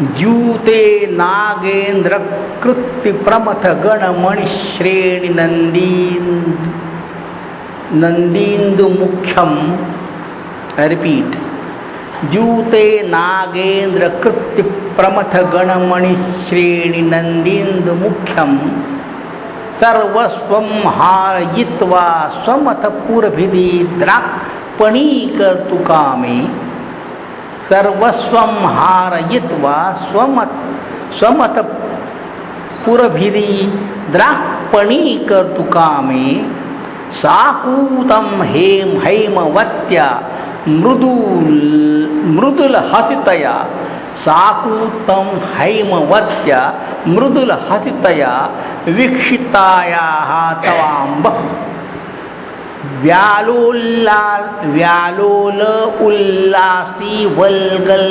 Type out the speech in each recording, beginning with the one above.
द्यूते नागेंद्र कृत्ति प्रमथ गणमणि श्रेणी नंदीन नंदींदु मुख्यम रिपीट द्यूते नागेंद्र कृत्ति प्रमथ नंदींदु मुख्यम। सर्वस्वं हारयित्वा स्वमथ पुरभिधी द्राक्पणी सर्वस्वं हारयित्वा स्वमत स्वमत पुरभिरी द्राक्पणी कर्तुकामे साकूतं हेम हैमवत्या मृदुल मृदुलहसितया। साकूतं हैमवत्या मृदुलहसितया। वीक्षितायाः तवाम्ब। व्यालोल्ला व्यालोल उल्लासी वल्गल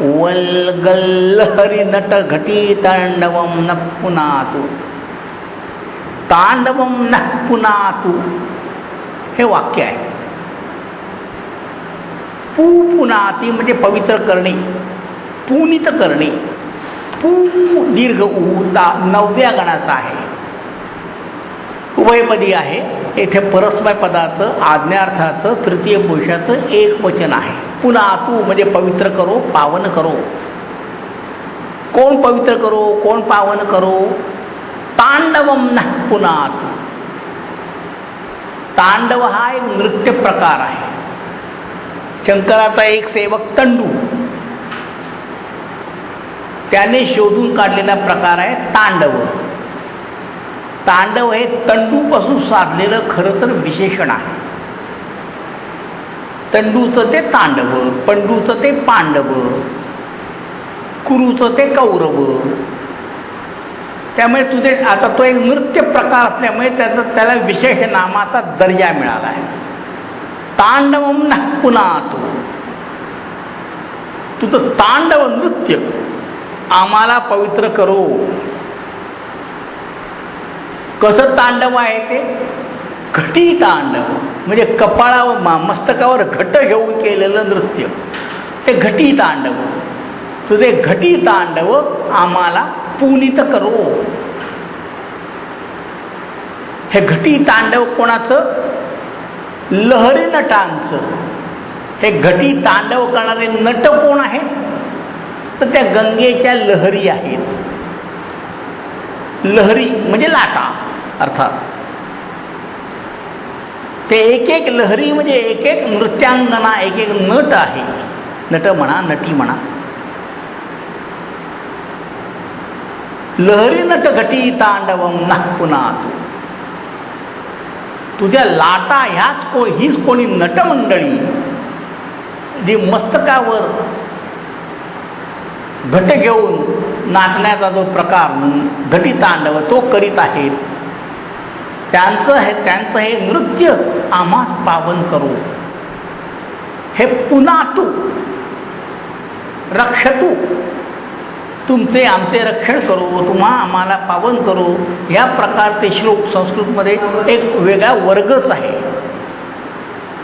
वल्गल्लहरी नट घटी तांडवम न पुनातु तांडवम न पुनातु हे वाक्य आहे. पू पुनाती म्हणजे पवित्र करणे पुनित करणे पू दीर्घ ऊ ता नवव्या गणाचा आहे. उभयपदी आहे. येथे परस्मय पदाचं आज्ञार्थाचं तृतीय पुरुषाचं एक वचन आहे. पुन्हा तू म्हणजे पवित्र करो पावन करो. कोण पवित्र करो कोण पावन करो? तांडवम न पुन्हा तू. तांडव हा एक नृत्य प्रकार आहे. शंकराचा एक सेवक तंडू. त्याने शोधून काढलेला प्रकार आहे तांडव. तांडव हे तंडूपासून साधलेलं खरं तर विशेषण आहे. तंडूचं ते तांडव पंडूचं ते पांडव कुरूचं ते कौरव. त्यामुळे तुझे आता तो एक नृत्य प्रकार असल्यामुळे त्याचा त्याला विशेष नामाचा दर्जा मिळाला आहे. तांडवम ना पुन्हा तो तुझं तांडव नृत्य. आम्हाला पवित्र करो. कसं तांडव आहे ते? घटी तांडव. म्हणजे कपाळावर मा मस्तकावर घट घेऊन केलेलं नृत्य. ते घटी तांडव. तुझे घटी तांडव आम्हाला पुनित करो. हे घटी तांडव कोणाचं? लहरी नटांचं. हे घटी तांडव करणारे नट कोण आहेत? तर त्या गंगेच्या लहरी आहेत. लहरी म्हणजे लाटा. अर्थात. ते एक एक लहरी म्हणजे एक एक नृत्यांगना एक एक नट आहे. नट म्हणा नटी म्हणा. लहरी नट घटी तांडवम ना तू तुझ्या लाटा ह्याच को हीच कोणी नटमंडळी. जी मस्तकावर घट घेऊन नाचण्याचा जो प्रकार घटी तांडव तो करीत आहेत. त्यांचं हे त्यांचं हे नृत्य आम्हास पावन करू. हे पुन्हा तू. रक्षतू. तुमचे आमचे रक्षण करू तुम्हा आम्हाला पावन करू. या प्रकारचे श्लोक संस्कृतमध्ये एक वेगळा वर्गच आहे.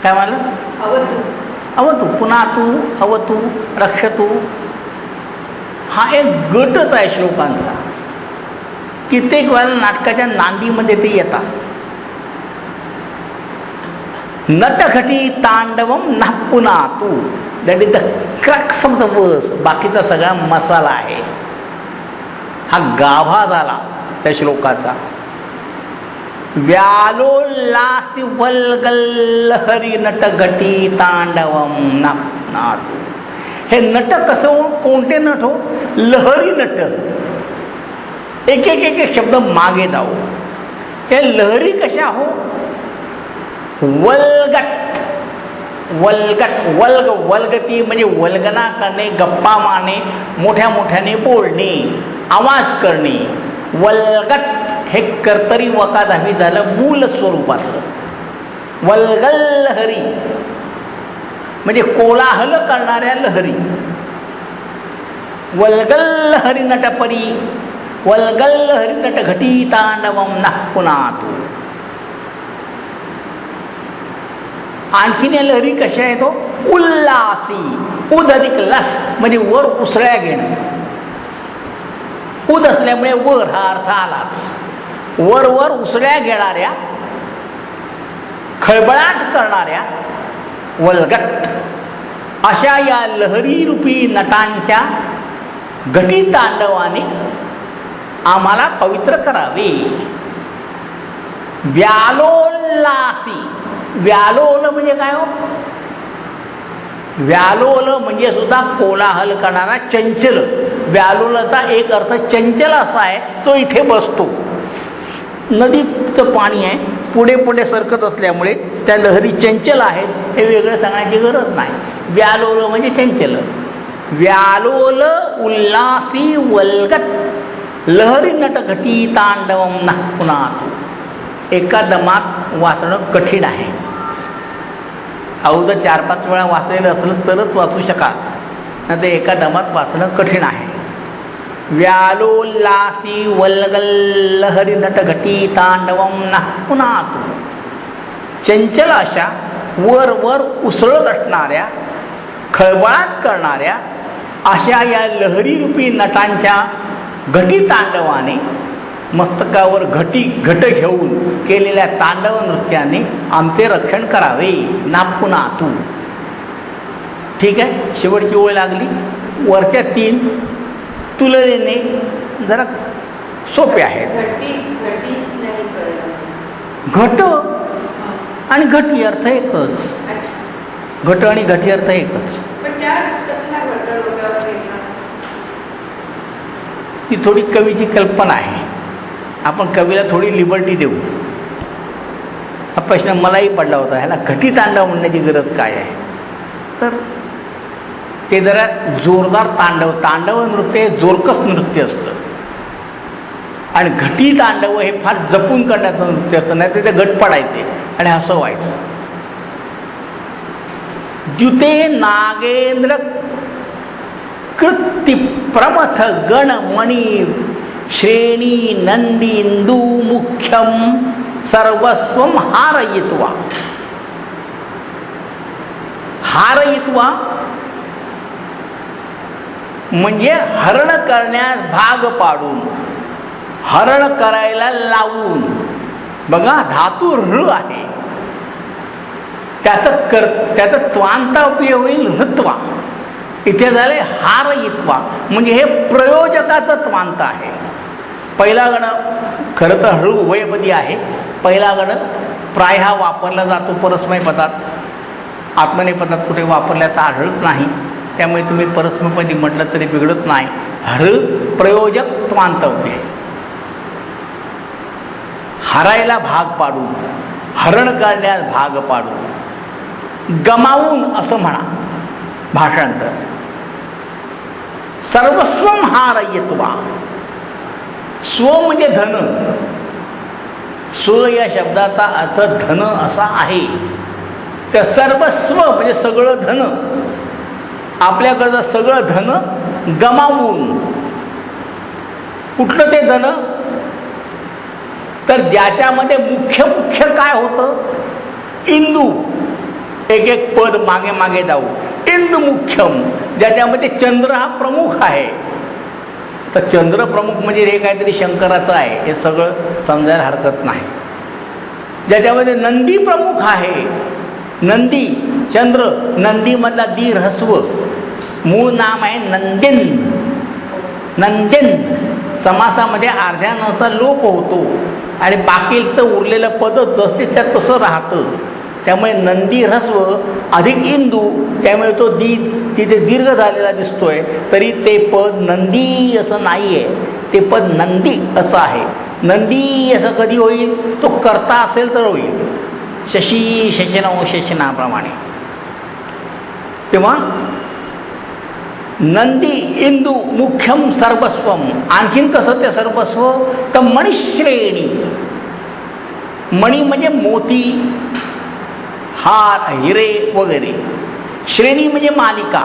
काय म्हणलं? अवधू अवतू. पुन्हा तू अवतू रक्षतू. हा एक गटच आहे श्लोकांचा. कित्येक वेळेला नाटकाच्या नांदीमध्ये ते येतात. नटघटी तांडवम नापुना तू that is the crux of the verse बाकीचा सगळा मसाला आहे. हा गाभा झाला त्या श्लोकाचा. व्यालोल्लासी हरी नटघटी तांडवम नापुना तू हे नट कसं हो? कोणते नट हो? लहरी नट. एक एक एक एक शब्द मागे जाऊ हे लहरी कशा हो वल्गट वल्गट वल्ग वल्गती म्हणजे वल्गना करणे गप्पा मारणे मोठ्या मोठ्याने बोलणे आवाज करणे. वल्गट हे कर्तरी वकादावी झालं मूल स्वरूपातलं. वल्गल लहरी. म्हणजे कोलाहल करणाऱ्या लहरी. वल्गल लहरी नटपरी. वल्गल्ल लहरी घटी तांडवम ना पुन्हा तू आणखीन या लहरी कशा आहे तो हो? उल्लासी उद अधिक लस म्हणजे वर उसळ्या घेणं. उद असल्यामुळे वर हा अर्थ आलाच. वर वर उसळ्या घेणाऱ्या खळबळाट करणाऱ्या वल्गट. अशा या लहरी रूपी नटांच्या घटी तांडवाने आम्हाला पवित्र करावे. व्यालोल्लासी. व्यालोल म्हणजे काय हो? व्यालोल म्हणजे सुद्धा कोलाहल करणारा चंचल. व्यालोलचा एक अर्थ चंचल असा आहे तो इथे बसतो. नदीचं पाणी आहे पुढे पुढे सरकत असल्यामुळे त्या लहरी चंचल आहेत हे वेगळं सांगण्याची गरज नाही. व्यालोल म्हणजे चंचल. व्यालोल उल्लासी वलगत. लहरी नटघटी तांडवम ना पुन्हा एका दमात वाचणं कठीण आहे. अवघं चार पाच वेळा वाचलेलं असलं तरच वाचू शकाल. ना ते एका दमात वाचणं कठीण आहे. व्यालोल्लासी वल्गल्लहरी नटघटी तांडवम ना चंचल अशा वर वर उसळत असणाऱ्या खळबळाट करणाऱ्या अशा या लहरीरूपी नटांच्या घटी तांडवाने मस्तकावर घटी घट घेऊन केलेल्या तांडव नृत्याने आमचे रक्षण करावे. नापुना तू. ठीक आहे? शेवटची ओळ लागली. वरच्या तीन तुलनेने जरा सोपे आहेत. घटी घटी नाही कळलं. घट आणि घटी अर्थ एकच. घट आणि घटी अर्थ एकच पण त्या कसला घट डोक्यावर येणार ही थोडी कवीची कल्पना आहे. आपण कवीला थोडी लिबर्टी देऊ. हा प्रश्न मलाही पडला होता ह्याला घटी तांडव म्हणण्याची गरज काय आहे? तर ते जरा जोरदार तांडव तांडव नृत्य हे जोरकस नृत्य असतं. आणि घटी तांडव हे फार जपून करण्याचं नृत्य असतं नाही तर ते घट पडायचे आणि हसं व्हायचं. द्युते नागेंद्र कृती प्रमथ गण गणमणी श्रेणी नंदींदू मुख्यम सर्वस्व हारयित्वा हारयित्वा म्हणजे हरण करण्यास भाग पाडून हरण करायला लावून बघा धातू ऋ आहे त्याचं कर त्याचं त्वांता उपयोग होईल हृत्वा इथे झाले हार इत्वा म्हणजे हे प्रयोजकाचं त्वांत आहे. पहिला गण खरं तर हळू उभयपदी आहे. पहिला गण प्राय हा वापरला जातो परस्मय पदात आत्मने पदात कुठे वापरल्याचा आढळत नाही. त्यामुळे तुम्ही परस्मयपदी म्हटलं तरी बिघडत नाही. हर प्रयोजक त्वांतव्य हरायला भाग पाडून हरण करण्यास भाग पाडून गमावून असं म्हणा भाषांतर. सर्वस्वम हारयत्वा. स्व म्हणजे धन. स्व या शब्दाचा अर्थ धन असा आहे. तर सर्वस्व म्हणजे सगळं धन. आपल्याकडचं सगळं धन गमावून. कुठलं ते धन? तर ज्याच्यामध्ये मुख्य मुख्य काय होतं? इंदू. एक एक पद मागे मागे जाऊ. इंदू मुख्यम. ज्याच्यामध्ये चंद्र हा प्रमुख आहे. तर चंद्र प्रमुख म्हणजे हे काहीतरी शंकराचं आहे. हे सगळं समजायला हरकत नाही. ज्याच्यामध्ये नंदी प्रमुख आहे. नंदी चंद्र नंदीमधला दी ह्रस्व मूळ नाम आहे नंदिन. नंदिन. समासामध्ये अर्ध्या नचा लोप होतो. आणि बाकीचं उरलेलं पद जसे त्या तसं राहतं. त्यामुळे नंदी ह्रस्व अधिक इंदू त्यामुळे तो दी तिथे दीर्घ झालेला दिसतोय तरी ते पद नंदी असं नाही आहे ते पद नंदी असं आहे. नंदी असं कधी होईल? तो करता असेल तर होईल. शशी शशना शशनाप्रमाणे. तेव्हा नंदी इंदू मुख्यम सर्वस्वम. आणखीन कसं ते सर्वस्व? तर मणिश्रेणी. मणी म्हणजे मोती हार हिरे वगैरे. श्रेणी म्हणजे मालिका.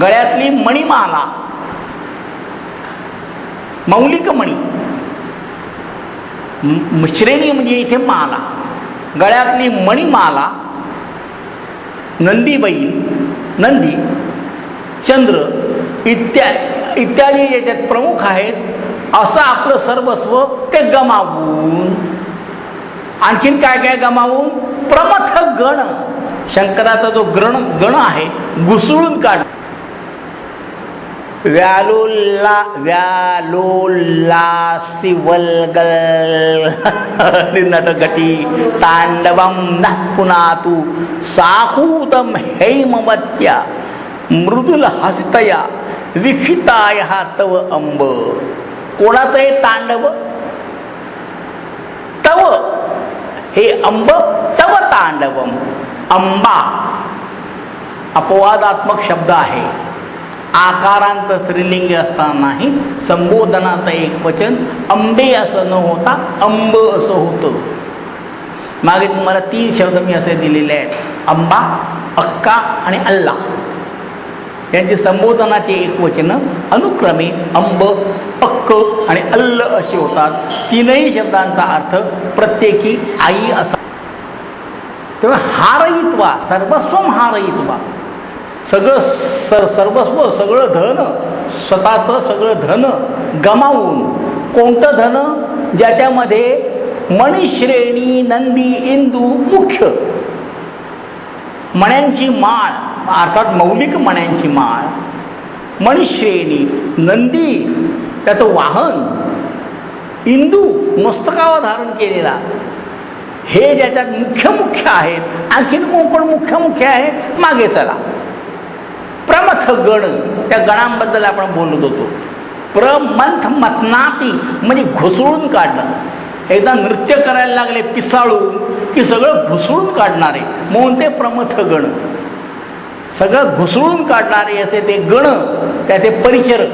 गळ्यातली मणिमाला. मौलिक मणी. श्रेणी म्हणजे इथे माला. गळ्यातली मणिमाला नंदी बैल नंदी चंद्र इत्या इत्यादी याच्यात प्रमुख आहेत असं आपलं सर्वस्व ते गमावून. आणखीन काय काय गमावून? प्रमथ गण शंकराचा जो ग्रण गण आहे घुसळून काढ. व्यालोल्ला व्यालोल्लासी वल्गल नटगटी तांडवम न पुनातु साहूतम हैमवत्या. मृदुल हसितया विखिताय हा तव अंब. कोणाचं हे तांडव? तव. हे अंब तव तांडवम अंबा. अपवादात्मक शब्द आहे. आकारांत स्त्रीलिंग असतानाही संबोधनाचं एक वचन अंबे असं न होता अंब असं होतं. मागे तुम्हाला तीन शब्द मी असे दिलेले आहेत. अंबा अक्का आणि अल्ला. यांची संबोधनाची एक वचनं अनुक्रमे अंब अक्क आणि अल्ल असे होतात. तीनही शब्दांचा अर्थ प्रत्येकी आई असा तेव्हा हारयित्वा सर्वस्वम हारयित्वा. सगळं स सर्वस्व सगळं धन स्वतःचं सगळं धन गमावून कोणतं धन? ज्याच्यामध्ये मणिश्रेणी नंदी इंदू मुख्य. मण्यांची माळ अर्थात मौलिक मण्यांची माळ. मणिश्रेणी नंदी त्याचं वाहन. इंदू मस्तकावर धारण केलेला. हे ज्याच्यात मुख्य मुख्य आहेत आणखीन कोण मुख्य मुख्य आहे? मागे चला. प्रमथ गण त्या गणांबद्दल आपण बोलत होतो. प्रमंथ मतनाती म्हणजे घुसळून काढणं. एकदा नृत्य करायला लागले पिसाळून की सगळं घुसळून काढणारे. म्हणून ते प्रमथ गण. सगळं घुसळून काढणारे असे ते गण त्याचे परिचरक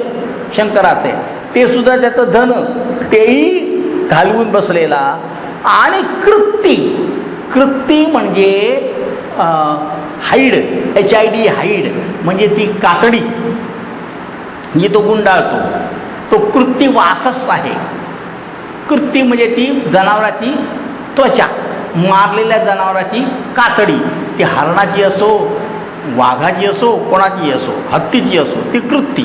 शंकराचे. ते सुद्धा त्याचं धन. तेही घालवून बसलेला आणि कृत्ती कृत्ती म्हणजे hide. H I D hide. म्हणजे ती कातडी. म्हणजे तो गुंडाळतो तो कृत्ती वासस आहे. कृत्ती म्हणजे ती जनावराची त्वचा. मारलेल्या जनावराची कातडी. ती हरणाची असो वाघाची असो कोणाची असो हत्तीची असो ती कृत्ती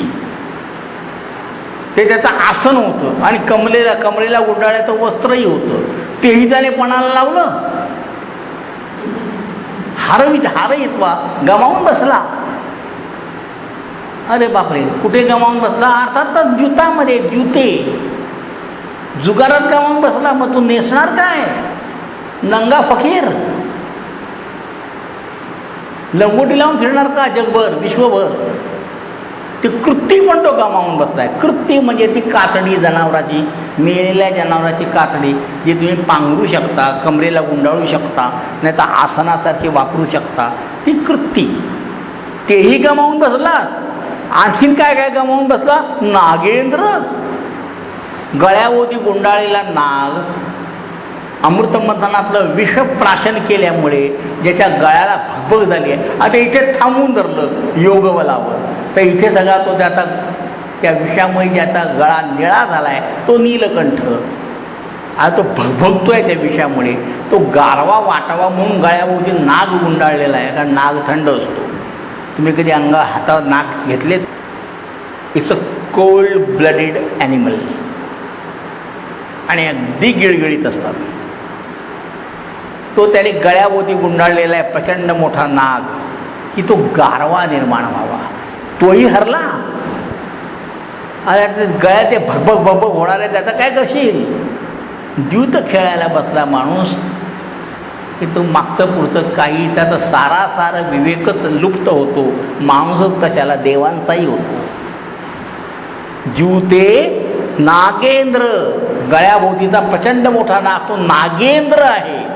ते त्याचं आसन होतं. आणि कमलेला कमरेला उड्डाळ्याचं वस्त्रही होतं. तेही त्याने पणाला लावलं. हारवीत हार येतवा गमावून बसला. अरे बापरे कुठे गमावून बसला? अर्थातच तर द्युतामध्ये द्युते. जुगारात गमावून बसला मग तू नेसणार काय? नंगा फकीर. लंगोटी लावून फिरणार का जगभर विश्वभर? ती कृत्ती पण तो गमावून बसलाय. कृत्ती म्हणजे ती कातडी जनावराची मेलेल्या जनावराची कातडी जी तुम्ही पांघरू शकता कमरेला गुंडाळू शकता नाही तर आसनासारखी वापरू शकता ती कृती. तेही गमावून बसला. आणखीन काय काय गमावून बसला? नागेंद्र. गळ्यावोती गुंडाळलेला नाग अमृतमथनातलं विषप्राशन केल्यामुळे ज्याच्या गळ्याला भगभग झाली आहे. आता इथे थांबून धरलं योगबलावर तर इथे सगळा तो त्याचा त्या विषामुळे ज्याचा गळा निळा झाला आहे तो नीलकंठ. आता तो आहे त्या विषामुळे. तो गारवा वाटावा म्हणून गळ्याभोवती नाग गुंडाळलेला आहे कारण नाग थंड असतो. तुम्ही कधी अंग हातावर नाक घेतले it's a cold blooded animal आणि अगदी गिळगिळीत असतात. तो त्याने गळ्याभोवती गुंडाळलेला आहे प्रचंड मोठा नाग. की तो गारवा निर्माण व्हावा. तोही हरला. अरे गळ्या गळ्यात ते भगभग भगभग होणार आहे त्याचं काय करशील? द्यूत खेळायला बसला माणूस. की तो मागचं पुढचं काही त्याचा सारा सारा विवेकच लुप्त होतो. माणूसच कशाला? देवांचाही होतो. जीवते नागेंद्र. गळ्याभोवतीचा प्रचंड मोठा नाग तो नागेंद्र आहे.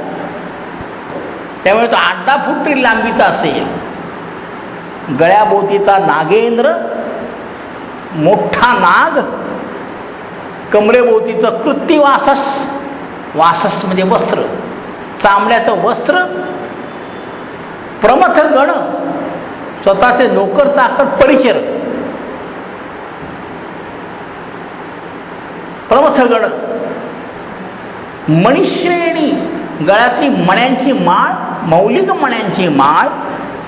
त्यामुळे तो आठ दहा फूट तरी लांबीचा असेल. गळ्याभोवतीचा नागेंद्र मोठा नाग कमरेभोवतीचं कृत्ती वासस वासस म्हणजे वस्त्र चांबड्याचं वस्त्र प्रमथ गण स्वतःचे नोकर चाकर परिचर. प्रमथ गण मणिश्रेणी गळ्यातली मण्यांची माळ मौलिक मण्यांची माळ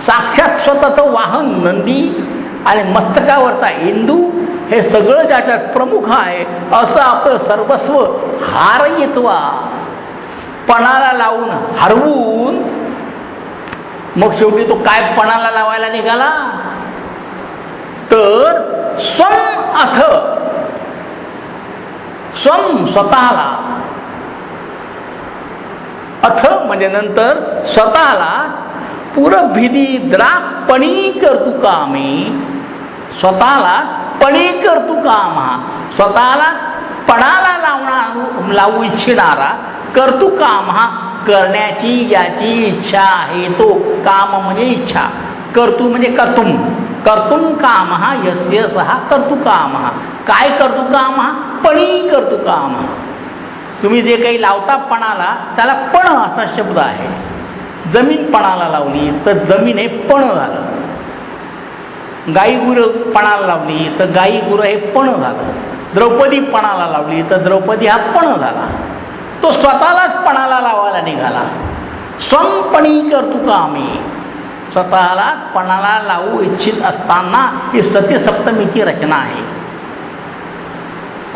साक्षात स्वतःचं वाहन नंदी आणि मस्तकावरचा इंदू हे सगळं ज्याच्यात प्रमुख आहे असं आपलं सर्वस्व हार येतवा. पणाला लावून हरवून मग शेवटी तो काय पणाला लावायला निघाला? तर स्वम अथ स्वम स्वतःला अथ म्हणजे नंतर स्वतःला पुरभिदी द्रापणी करतू कामे. स्वतःला पणी करतू काम. हा स्वतःला पणाला लावणार लावू इच्छिणारा करतू काम. हा करण्याची याची इच्छा आहे तो. काम म्हणजे इच्छा. कर्तू म्हणजे कर्तुम कर्तुम काम हा यस्य सहा कर्तू काम. हा काय करतू काम? हा पणी करतू काम. हा तुम्ही जे काही लावता पणाला त्याला पण असा शब्द आहे. जमीन पणाला लावली तर जमीन हे पण झालं. गाई गुरं पणाला लावली तर गाई गुरं हे पण झालं. द्रौपदी पणाला लावली तर द्रौपदी हा पण झाला. तो स्वतःलाच पणाला लावायला निघाला. स्वमपणी का आम्ही? स्वतःलाच पणाला लावू इच्छित असताना ही सतीसप्तमीची रचना आहे.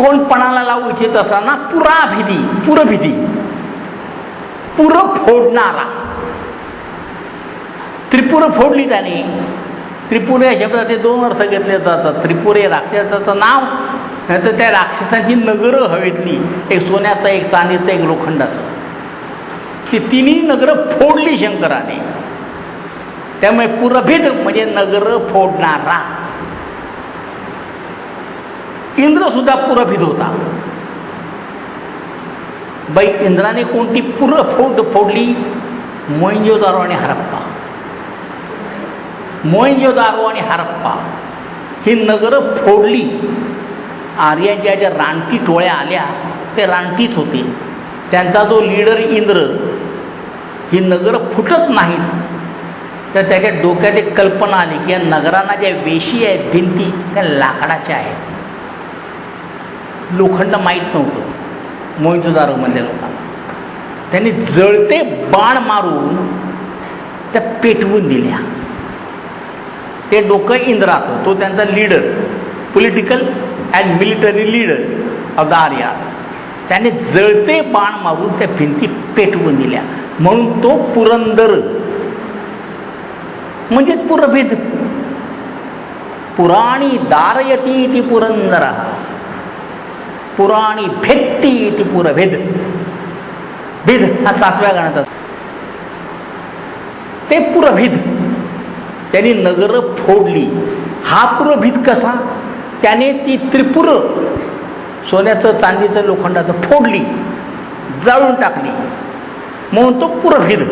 कोणपणाला लावू इच्छित असताना पुराभिधी पुरभिधी पुर फोडणारा त्रिपुर फोडली त्याने. त्रिपुर या शब्दाचे दोन अर्थ घेतले जातात. त्रिपुरे राक्षसाचं नाव नाहीतर त्या राक्षसाची नगरं हवेतली. एक सोन्याचं एक चांदीचं एक लोखंडाचं. ती तिन्ही नगरं फोडली शंकराने. त्यामुळे पुरभिद म्हणजे नगर फोडणारा. इंद्र सुद्धा होता. बाई इंद्राने कोणती पुर फोड फोडली? मोहिंजोदारो आणि हरप्पा. मोहिंजोदारो आणि हरप्पा. ही नगरं फोडली. आर्यांच्या ज्या रानटी टोळ्या आल्या ते रानटीच होते. त्यांचा जो लीडर इंद्र ही नगरं फुटत नाहीत तर त्याच्या डोक्यात एक कल्पना आली की या नगरांना ज्या वेशी आहेत भिंती त्या लाकडाच्या आहेत. लोखंड माहीत नव्हतं. मोहितदारोमधल्या लोकांना. त्यांनी जळते बाण मारून त्या पेटवून दिल्या. ते डोकं इंद्राचं तो त्यांचा leader political and military leader of the Arya त्याने जळते बाण मारून त्या भिंती पेटवून दिल्या. म्हणून तो पुरंदर. म्हणजे पुरभेद. पुराणी दारयती ती पुरंदरा. पुराणी भेत्ती ती पुरभेद. भेद हा सातव्या गाण्यात ते पुरभिद. त्यांनी नगर फोडली. हा पुरभिद कसा? त्याने ती त्रिपुर सोन्याचं चांदीचं लोखंडाचं फोडली जाळून टाकली. म्हणून तो पुरभिद.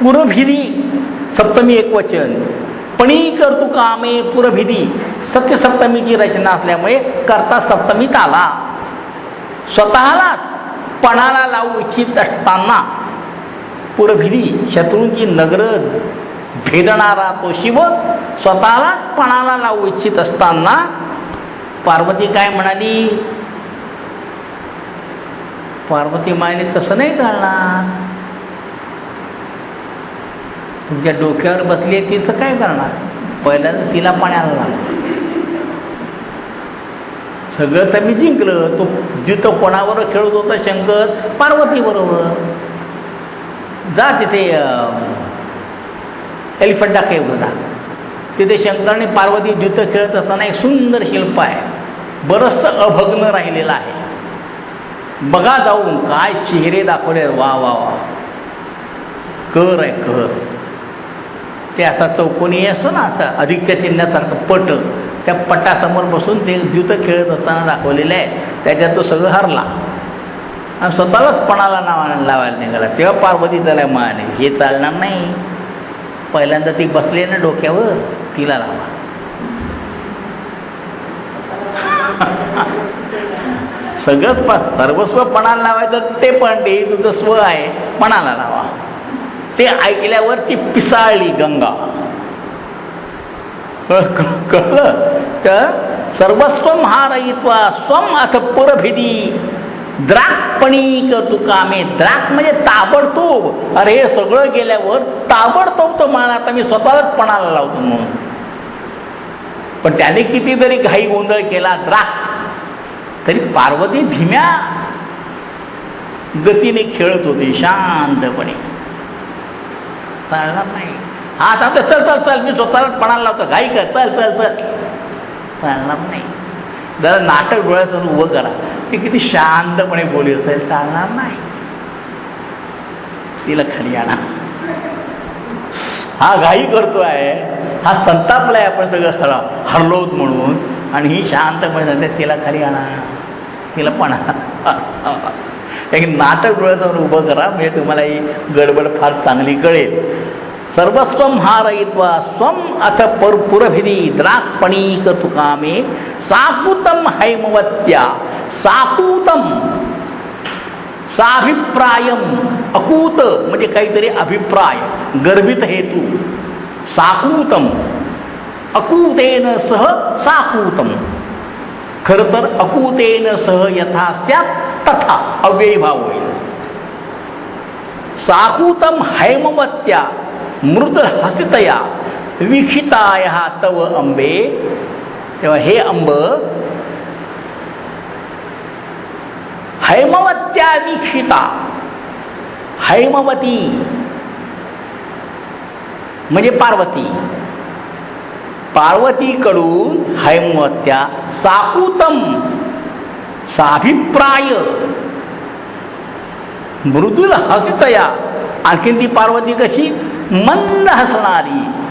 पुरभिदी सप्तमी एक वचन पणी करतू कामे पुरभिदी सत्यसप्तमीची रचना असल्यामुळे करता सप्तमीत आला. स्वतःलाच पणाला लावू इच्छित असताना पुरभिदी शत्रूंची नगर भेदणारा तो शिव स्वतःलाच पणाला लावू इच्छित असताना पार्वती काय म्हणाली? पार्वती मायने तसं नाही चालणार. तुमच्या डोक्यावर बसली आहे तिचं काय करणार? पहिल्यांदा तिला पाण्याला लागलं सगळं तर मी जिंकलं. तो जिथं कोणावर खेळत होता शंकर पार्वतीबरोबर. जा तिथे एलिफंटा केव्हला तिथे शंकर आणि पार्वती जुतं खेळत असताना एक सुंदर शिल्प आहे. बरंचसं अभग्न राहिलेलं आहे. बघा जाऊन काय चेहरे दाखवले वा वा वा. कर आहे कर. ते असा चौकोनी असतो ना असं अधिकच्या चिन्हासारखं पट त्या पटासमोर बसून ते द्युत खेळत असताना दाखवलेलं आहे. त्याच्यात तो सगळं हरला. आणि स्वतःलाच पणाला नावा लावायला निघाला. तेव्हा पार्वती त्याला म्हणाले हे चालणार नाही. पहिल्यांदा ती बसली ना डोक्यावर तिला लावा. सगळंच प सर्वस्व पणाला लावायचं ते पण ते तुझं स्व आहे पणाला लावा. ते ऐकल्यावर ती पिसाळली गंगा. कळलं तर सर्वस्व महारयित्वा स्वम अथ पुरभिदी. द्राकपणी तू कामे द्राक म्हणजे ताबडतोब. अरे हे सगळं गेल्यावर ताबडतोब तो मान आता मी स्वतःच पणाला लावतो म्हणून. पण त्याने कितीतरी घाई गोंधळ केला द्राक तरी पार्वती धीम्या गतीने खेळत होती शांतपणे. चालणार नाही. हा चालतं चल चल चल मी स्वतःला पणाला लावतो. घाई कर. चल चल चल. चालणार नाही. जरा नाटक डोळ्यासमोर उभं करा. ती किती शांतपणे बोली असेल चालणार नाही. तिला खाली आणा. हा घाई करतोय. हा संतापलाय आपण सगळं हर हरलोत म्हणून. आणि ही शांतपणे सांगते तिला खाली आणा. तिला पण एक नाटक डोळ्यासमोर उभं करा म्हणजे तुम्हाला ही गडबड फार चांगली कळेल. सर्वस्वम हारयित्वा स्वम अथ परपुरभिरी द्राक्पणीक तुकामे साकुतम हैमवत्या साकुतम साभिप्रायम अकूत म्हणजे काहीतरी अभिप्राय गर्भित हेतू साकूतम अकूतेन सह साकूतम खरं तर अकूतेन सह यथा स्यात् तथा अव्ययीभाव होईल. साकूतम हैमवत्या मृद हसितया विक्षिताय तव अंबे. तेव्हा हे अंब हैमवत्या वीक्षिता हैमवती. म्हणजे पार्वती. पार्वतीकडून हैमवत्या साकुतम साभिप्राय. मृदुल हसतया. आणखीन ती पार्वती कशी? मंद हसणारी.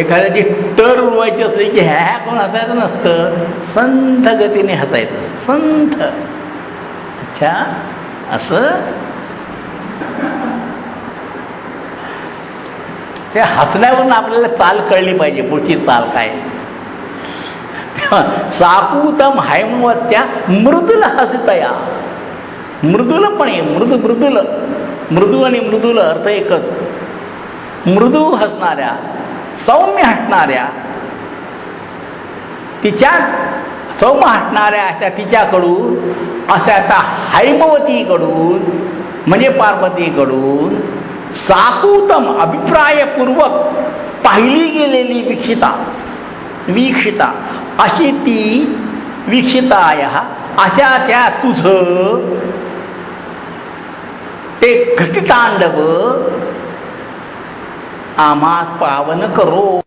एखाद्याची टर उडवायची असली की ह्या ह्या कोण हसायचं नसतं. संथ गतीने हसायचं. संथ. अच्छा असं? ते हसण्यावरून आपल्याला चाल कळली पाहिजे पुढची चाल काय? साकुतम हैमवत्या मृदुल हसितया. मृदुलपणे मृदु मृदुल. मृदू आणि मृदुल अर्थ एकच. मृदू हसणाऱ्या सौम्य हटणाऱ्या तिच्या सौम्य हटणाऱ्या अशा तिच्याकडून अशा आता हैमवतीकडून म्हणजे पार्वतीकडून साकूतम अभिप्रायपूर्वक पाहिली गेलेली वीक्षिता वीक्षिता. अशी ती विक्षिताय अशा त्या तुझं ते घटतांडव आम्हा पावन करो.